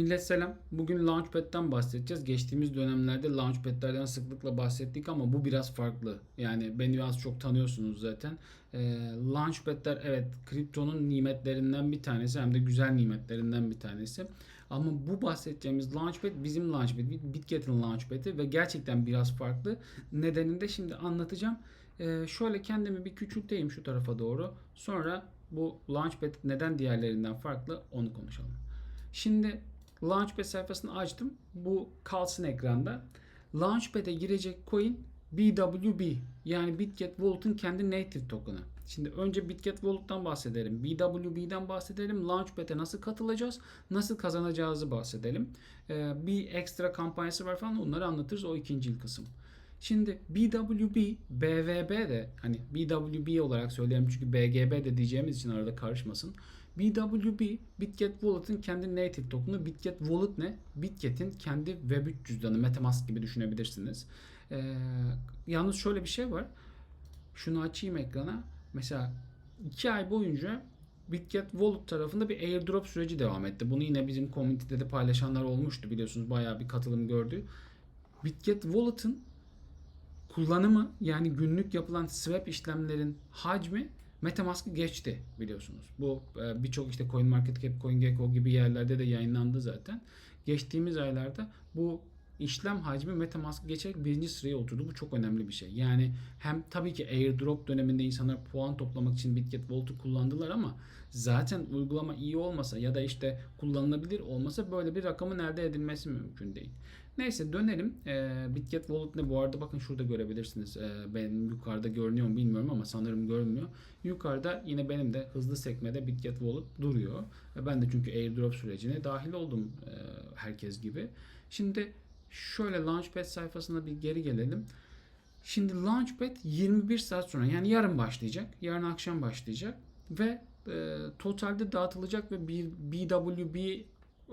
Millet selam. Bugün Launchpad'den bahsedeceğiz. Geçtiğimiz dönemlerde Launchpad'lerden sıklıkla bahsettik ama bu biraz farklı. Yani beni az çok tanıyorsunuz zaten. Ee, Launchpad'ler evet kriptonun nimetlerinden bir tanesi hem de güzel nimetlerinden bir tanesi. Ama bu bahsedeceğimiz Launchpad bizim Launchpad, Bitget'in Launchpad'i ve gerçekten biraz farklı. Nedenini de şimdi anlatacağım. Ee, şöyle kendimi bir küçülteyim şu tarafa doğru. Sonra bu Launchpad neden diğerlerinden farklı onu konuşalım. Şimdi Launchpad sayfasını açtım. Bu kalsın ekranda. Launchpad'e girecek coin BWB yani Bitget Wallet'ın kendi native token'ı. Şimdi önce Bitget Wallet'tan bahsedelim. BWB'den bahsedelim. Launchpad'e nasıl katılacağız? Nasıl kazanacağızı bahsedelim. Ee, bir ekstra kampanyası var falan onları anlatırız. O ikinci kısım. Şimdi BWB, BVB de hani BWB olarak söyleyelim çünkü BGB de diyeceğimiz için arada karışmasın. BWB, Bitget Wallet'ın kendi native token'ı. Bitget Wallet ne? Bitget'in kendi Web3 cüzdanı, Metamask gibi düşünebilirsiniz. Ee, yalnız şöyle bir şey var. Şunu açayım ekrana. Mesela 2 ay boyunca Bitget Wallet tarafında bir airdrop süreci devam etti. Bunu yine bizim community'de de paylaşanlar olmuştu biliyorsunuz. Bayağı bir katılım gördü. Bitget Wallet'ın kullanımı yani günlük yapılan swap işlemlerin hacmi Metamask'ı geçti biliyorsunuz. Bu e, birçok işte CoinMarketCap, CoinGecko gibi yerlerde de yayınlandı zaten. Geçtiğimiz aylarda bu işlem hacmi Metamask'ı geçerek birinci sıraya oturdu. Bu çok önemli bir şey. Yani hem tabii ki airdrop döneminde insanlar puan toplamak için Bitget Vault'u kullandılar ama zaten uygulama iyi olmasa ya da işte kullanılabilir olmasa böyle bir rakamın elde edilmesi mümkün değil. Neyse dönelim. Ee, Bitget Wallet ne bu arada bakın şurada görebilirsiniz. Ee, benim yukarıda görünüyor mu bilmiyorum ama sanırım görünmüyor. Yukarıda yine benim de hızlı sekmede Bitget Wallet duruyor. Ee, ben de çünkü airdrop sürecine dahil oldum e, herkes gibi. Şimdi şöyle Launchpad sayfasına bir geri gelelim. Şimdi Launchpad 21 saat sonra yani yarın başlayacak. Yarın akşam başlayacak ve e, totalde dağıtılacak ve bir BWB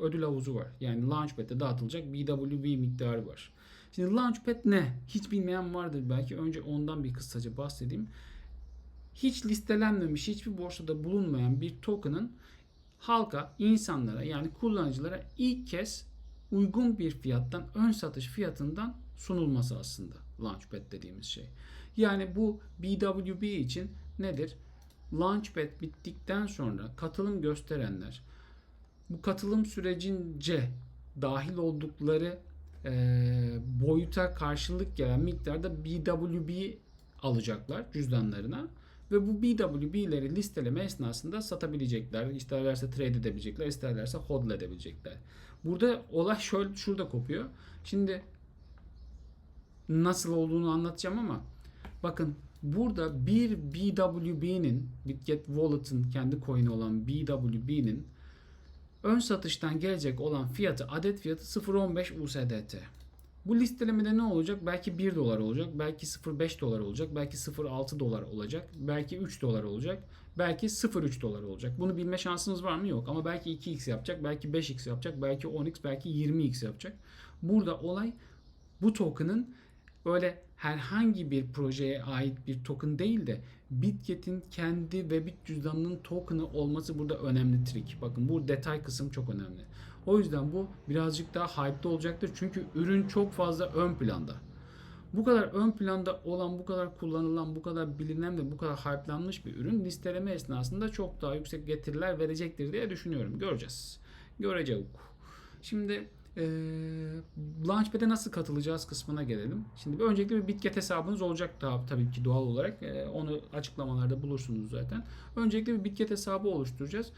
ödül havuzu var. Yani Launchpad'de dağıtılacak BWB miktarı var. Şimdi Launchpad ne? Hiç bilmeyen vardır belki. Önce ondan bir kısaca bahsedeyim. Hiç listelenmemiş, hiçbir borsada bulunmayan bir token'ın halka, insanlara yani kullanıcılara ilk kez uygun bir fiyattan, ön satış fiyatından sunulması aslında Launchpad dediğimiz şey. Yani bu BWB için nedir? Launchpad bittikten sonra katılım gösterenler bu katılım sürecince dahil oldukları e, boyuta karşılık gelen miktarda BWB alacaklar cüzdanlarına ve bu BWB'leri listeleme esnasında satabilecekler. İsterlerse trade edebilecekler, isterlerse hodl edebilecekler. Burada olay şöyle şurada kopuyor. Şimdi nasıl olduğunu anlatacağım ama bakın burada bir BWB'nin Bitget Wallet'ın kendi coin'i olan BWB'nin ön satıştan gelecek olan fiyatı adet fiyatı 0.15 USDT. Bu listelemede ne olacak? Belki 1 dolar olacak, belki 0.5 dolar olacak, belki 0.6 dolar olacak, belki 3 dolar olacak, belki 0.3 dolar olacak. Bunu bilme şansınız var mı? Yok. Ama belki 2x yapacak, belki 5x yapacak, belki 10x, belki 20x yapacak. Burada olay bu token'ın öyle herhangi bir projeye ait bir token değil de Bitget'in kendi ve Bit cüzdanının token'ı olması burada önemli trik. Bakın bu detay kısım çok önemli. O yüzden bu birazcık daha hype'da olacaktır. Çünkü ürün çok fazla ön planda. Bu kadar ön planda olan, bu kadar kullanılan, bu kadar bilinen ve bu kadar hype'lanmış bir ürün listeleme esnasında çok daha yüksek getiriler verecektir diye düşünüyorum. Göreceğiz. Göreceğiz. Şimdi e, Launchpad'e nasıl katılacağız kısmına gelelim. Şimdi öncelikle bir Bitget hesabınız olacak daha tabii ki doğal olarak. E, onu açıklamalarda bulursunuz zaten. Öncelikle bir Bitget hesabı oluşturacağız.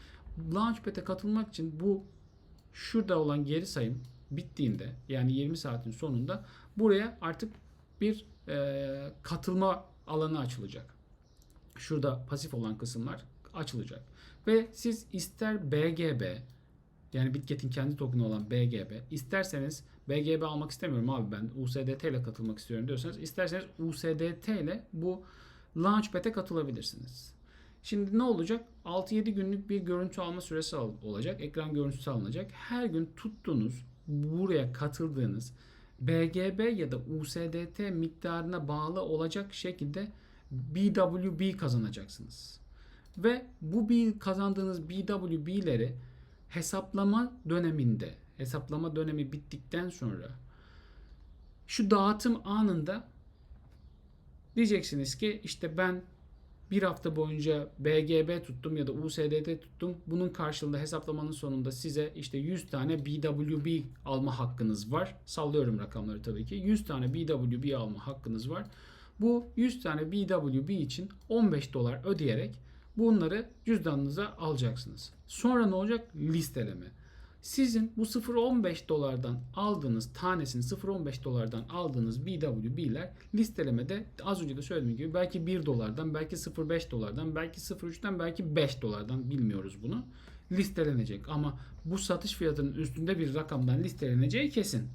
Launchpad'e katılmak için bu şurada olan geri sayım bittiğinde yani 20 saatin sonunda buraya artık bir e, katılma alanı açılacak. Şurada pasif olan kısımlar açılacak. Ve siz ister BGB yani Bitget'in kendi token'ı olan BGB. İsterseniz BGB almak istemiyorum abi ben USDT ile katılmak istiyorum diyorsanız isterseniz USDT ile bu Launchpad'e katılabilirsiniz. Şimdi ne olacak? 6-7 günlük bir görüntü alma süresi olacak. Ekran görüntüsü alınacak. Her gün tuttuğunuz, buraya katıldığınız BGB ya da USDT miktarına bağlı olacak şekilde BWB kazanacaksınız. Ve bu kazandığınız BWB'leri hesaplama döneminde, hesaplama dönemi bittikten sonra şu dağıtım anında diyeceksiniz ki işte ben bir hafta boyunca BGB tuttum ya da USDT tuttum. Bunun karşılığında hesaplamanın sonunda size işte 100 tane BWB alma hakkınız var. Sallıyorum rakamları tabii ki. 100 tane BWB alma hakkınız var. Bu 100 tane BWB için 15 dolar ödeyerek bunları cüzdanınıza alacaksınız. Sonra ne olacak? Listeleme. Sizin bu 0.15 dolardan aldığınız tanesini 0.15 dolardan aldığınız BWB'ler listelemede az önce de söylediğim gibi belki 1 dolardan, belki 0.5 dolardan, belki 0.3'ten, belki 5 dolardan bilmiyoruz bunu. Listelenecek ama bu satış fiyatının üstünde bir rakamdan listeleneceği kesin.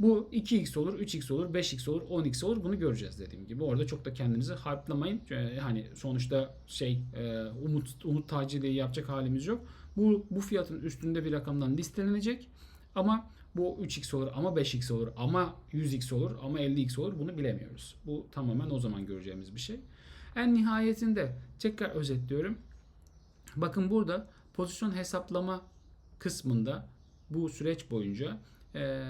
Bu 2x olur, 3x olur, 5x olur, 10x olur. Bunu göreceğiz dediğim gibi. Orada çok da kendinizi hype'lamayın. Ee, Hani sonuçta şey e, umut umut taciliği yapacak halimiz yok. Bu bu fiyatın üstünde bir rakamdan listelenecek. Ama bu 3x olur ama 5x olur ama 100x olur ama 50x olur bunu bilemiyoruz. Bu tamamen o zaman göreceğimiz bir şey. En nihayetinde tekrar özetliyorum. Bakın burada pozisyon hesaplama kısmında bu süreç boyunca e,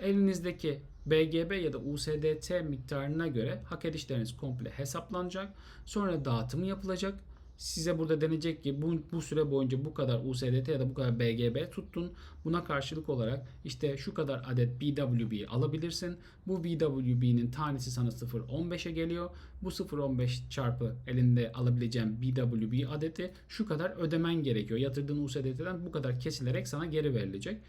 elinizdeki BGB ya da USDT miktarına göre hak edişleriniz komple hesaplanacak. Sonra dağıtımı yapılacak. Size burada denecek ki bu, bu süre boyunca bu kadar USDT ya da bu kadar BGB tuttun. Buna karşılık olarak işte şu kadar adet BWB alabilirsin. Bu BWB'nin tanesi sana 0.15'e geliyor. Bu 0.15 çarpı elinde alabileceğin BWB adeti şu kadar ödemen gerekiyor. Yatırdığın USDT'den bu kadar kesilerek sana geri verilecek.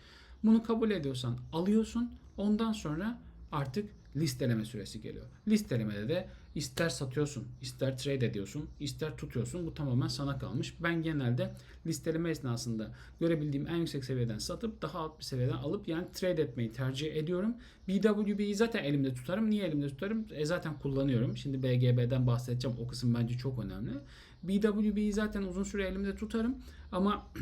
Bunu kabul ediyorsan alıyorsun. Ondan sonra artık listeleme süresi geliyor. Listelemede de ister satıyorsun, ister trade ediyorsun, ister tutuyorsun. Bu tamamen sana kalmış. Ben genelde listeleme esnasında görebildiğim en yüksek seviyeden satıp daha alt bir seviyeden alıp yani trade etmeyi tercih ediyorum. BWB'yi zaten elimde tutarım. Niye elimde tutarım? E zaten kullanıyorum. Şimdi BGB'den bahsedeceğim. O kısım bence çok önemli. BWB'yi zaten uzun süre elimde tutarım. Ama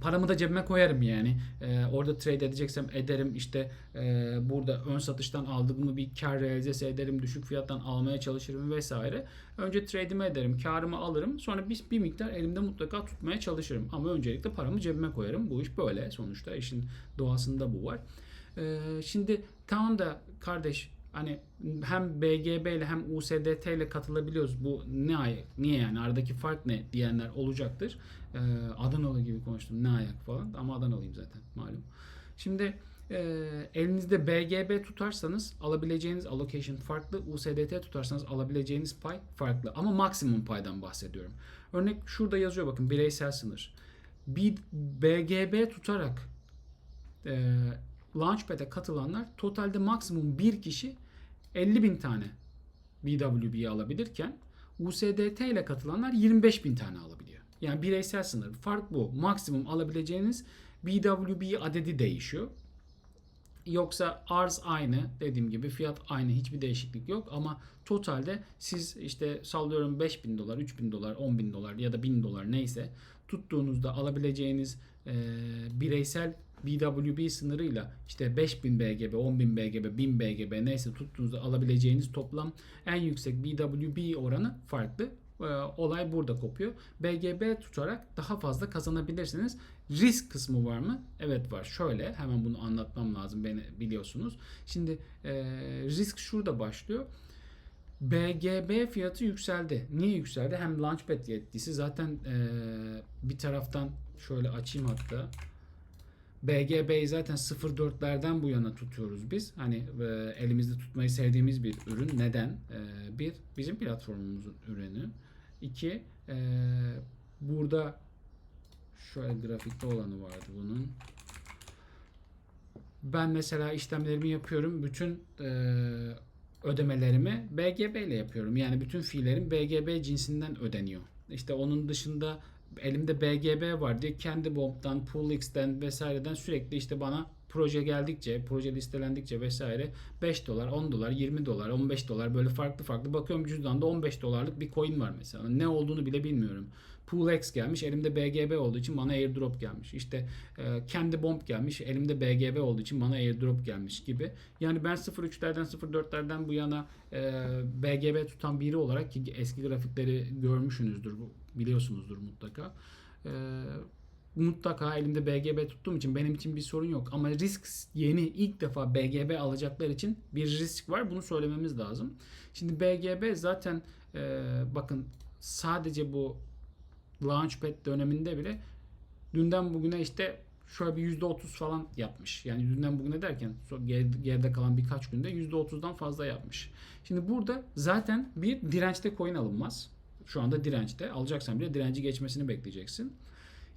paramı da cebime koyarım yani. Ee, orada trade edeceksem ederim. İşte e, burada ön satıştan aldığımı bir kar realizesi ederim. Düşük fiyattan almaya çalışırım vesaire. Önce trade'imi ederim. Karımı alırım. Sonra bir, bir miktar elimde mutlaka tutmaya çalışırım. Ama öncelikle paramı cebime koyarım. Bu iş böyle. Sonuçta işin doğasında bu var. Ee, şimdi tamam da kardeş hani hem BGB ile hem USDT ile katılabiliyoruz. Bu ne ay niye yani aradaki fark ne diyenler olacaktır. Ee, Adanalı gibi konuştum ne ayak falan ama Adanalıyım zaten malum. Şimdi e, elinizde BGB tutarsanız alabileceğiniz allocation farklı. USDT tutarsanız alabileceğiniz pay farklı. Ama maksimum paydan bahsediyorum. Örnek şurada yazıyor bakın bireysel sınır. Bir BGB tutarak e, Launchpad'e katılanlar totalde maksimum bir kişi 50 bin tane BWB alabilirken USDT ile katılanlar 25 bin tane alabiliyor. Yani bireysel sınır. Fark bu. Maksimum alabileceğiniz BWB adedi değişiyor. Yoksa arz aynı dediğim gibi fiyat aynı hiçbir değişiklik yok ama totalde siz işte sallıyorum 5000 dolar 3000 dolar 10 bin dolar ya da 1000 dolar neyse tuttuğunuzda alabileceğiniz e, bireysel BWB sınırıyla işte 5000 BGB, 10000 BGB, 1000 BGB neyse tuttuğunuzda alabileceğiniz toplam en yüksek BWB oranı farklı. Ee, olay burada kopuyor. BGB tutarak daha fazla kazanabilirsiniz. Risk kısmı var mı? Evet var. Şöyle hemen bunu anlatmam lazım beni biliyorsunuz. Şimdi e, risk şurada başlıyor. BGB fiyatı yükseldi. Niye yükseldi? Hem Launchpad yetkisi zaten e, bir taraftan şöyle açayım hatta. BGB'yi zaten 0.4'lerden bu yana tutuyoruz biz. Hani e, elimizde tutmayı sevdiğimiz bir ürün. Neden? E, bir, bizim platformumuzun ürünü. İki, e, burada şöyle grafikte olanı vardı bunun. Ben mesela işlemlerimi yapıyorum. Bütün e, ödemelerimi BGB ile yapıyorum. Yani bütün fiillerim BGB cinsinden ödeniyor. İşte onun dışında elimde BGB var diye kendi bomb'dan, PoolX'ten vesaireden sürekli işte bana proje geldikçe, proje listelendikçe vesaire 5 dolar, 10 dolar, 20 dolar, 15 dolar böyle farklı farklı bakıyorum cüzdanda 15 dolarlık bir coin var mesela. Ne olduğunu bile bilmiyorum. PoolX gelmiş elimde BGB olduğu için bana airdrop gelmiş. İşte e, kendi bomb gelmiş elimde BGB olduğu için bana airdrop gelmiş gibi. Yani ben 03'lerden 04'lerden bu yana e, BGB tutan biri olarak ki eski grafikleri görmüşsünüzdür bu biliyorsunuzdur mutlaka. E, mutlaka elimde BGB tuttuğum için benim için bir sorun yok. Ama risk yeni ilk defa BGB alacaklar için bir risk var. Bunu söylememiz lazım. Şimdi BGB zaten e, bakın sadece bu Launchpad döneminde bile dünden bugüne işte şöyle bir %30 falan yapmış. Yani dünden bugüne derken geride kalan birkaç günde %30'dan fazla yapmış. Şimdi burada zaten bir dirençte coin alınmaz. Şu anda dirençte. Alacaksan bile direnci geçmesini bekleyeceksin.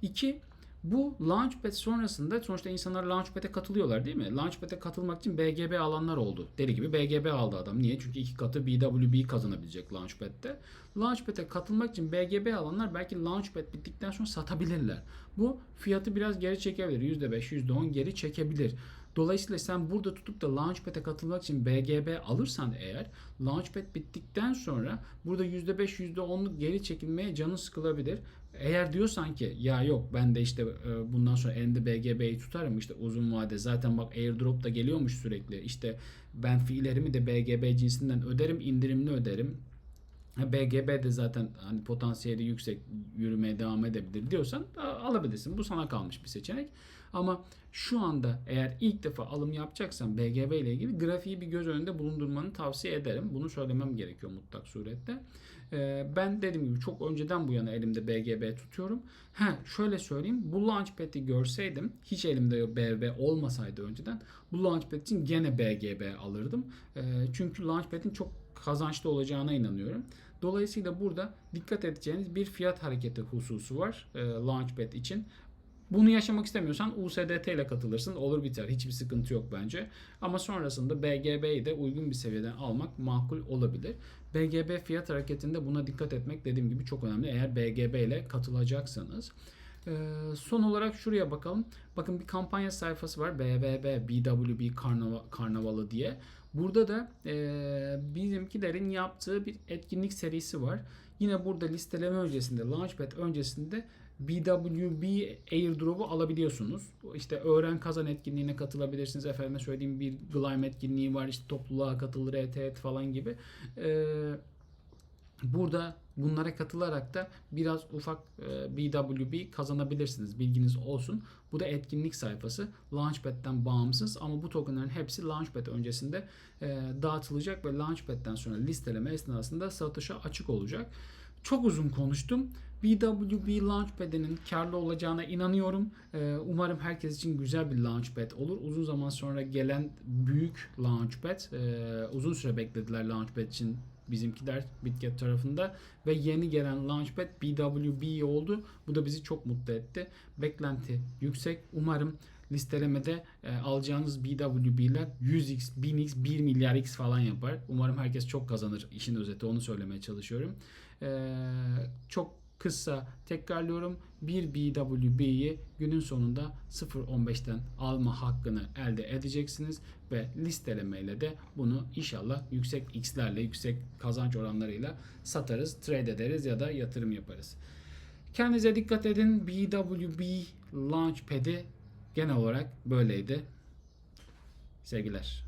İki, bu Launchpad sonrasında sonuçta insanlar Launchpad'e katılıyorlar değil mi? Launchpad'e katılmak için BGB alanlar oldu. Deli gibi BGB aldı adam. Niye? Çünkü iki katı BWB kazanabilecek Launchpad'de. Launchpad'e katılmak için BGB alanlar belki Launchpad bittikten sonra satabilirler. Bu fiyatı biraz geri çekebilir. %5, %10 geri çekebilir. Dolayısıyla sen burada tutup da Launchpad'e katılmak için BGB alırsan eğer Launchpad bittikten sonra burada %5, %10'luk geri çekilmeye canın sıkılabilir. Eğer diyorsan ki ya yok ben de işte e, bundan sonra elimde BGB'yi tutarım işte uzun vade zaten bak airdrop da geliyormuş sürekli işte ben fiillerimi de BGB cinsinden öderim indirimli öderim BGB de zaten hani potansiyeli yüksek yürümeye devam edebilir diyorsan alabilirsin. Bu sana kalmış bir seçenek. Ama şu anda eğer ilk defa alım yapacaksan BGB ile ilgili grafiği bir göz önünde bulundurmanı tavsiye ederim. Bunu söylemem gerekiyor mutlak surette. Ee, ben dediğim gibi çok önceden bu yana elimde BGB tutuyorum. Ha şöyle söyleyeyim. Bu Launchpad'i görseydim hiç elimde BGB olmasaydı önceden bu Launchpad için gene BGB alırdım. Ee, çünkü Launchpad'in çok kazançlı olacağına inanıyorum. Dolayısıyla burada dikkat edeceğiniz bir fiyat hareketi hususu var e, Launchpad için. Bunu yaşamak istemiyorsan USDT ile katılırsın. Olur biter. Hiçbir sıkıntı yok bence. Ama sonrasında BGB'yi de uygun bir seviyeden almak makul olabilir. BGB fiyat hareketinde buna dikkat etmek dediğim gibi çok önemli. Eğer BGB ile katılacaksanız. Ee, son olarak şuraya bakalım. Bakın bir kampanya sayfası var. BBB, BWB Karnaval, Karnavalı diye. Burada da e, bizimkilerin yaptığı bir etkinlik serisi var. Yine burada listeleme öncesinde, Launchpad öncesinde BWB airdrop'u alabiliyorsunuz. İşte öğren kazan etkinliğine katılabilirsiniz. Efendime söylediğim bir Glime etkinliği var. İşte topluluğa katılır, et falan gibi. Ee, burada bunlara katılarak da biraz ufak e, BWB kazanabilirsiniz. Bilginiz olsun. Bu da etkinlik sayfası. Launchpad'den bağımsız ama bu tokenların hepsi Launchpad öncesinde e, dağıtılacak ve Launchpad'den sonra listeleme esnasında satışa açık olacak. Çok uzun konuştum. BWB Launchpad'inin karlı olacağına inanıyorum. Ee, umarım herkes için güzel bir Launchpad olur. Uzun zaman sonra gelen büyük Launchpad. e, uzun süre beklediler Launchpad için bizimkiler Bitget tarafında ve yeni gelen Launchpad BWB oldu. Bu da bizi çok mutlu etti. Beklenti yüksek. Umarım listelemede e, alacağınız BWB'ler 100x, 1000x, 1 milyar x falan yapar. Umarım herkes çok kazanır. İşin özeti onu söylemeye çalışıyorum. E, çok kısa tekrarlıyorum. Bir BWB'yi günün sonunda 0.15'ten alma hakkını elde edeceksiniz ve listelemeyle de bunu inşallah yüksek x'lerle, yüksek kazanç oranlarıyla satarız, trade ederiz ya da yatırım yaparız. Kendinize dikkat edin. BWB Launchpad'i genel olarak böyleydi. Sevgiler.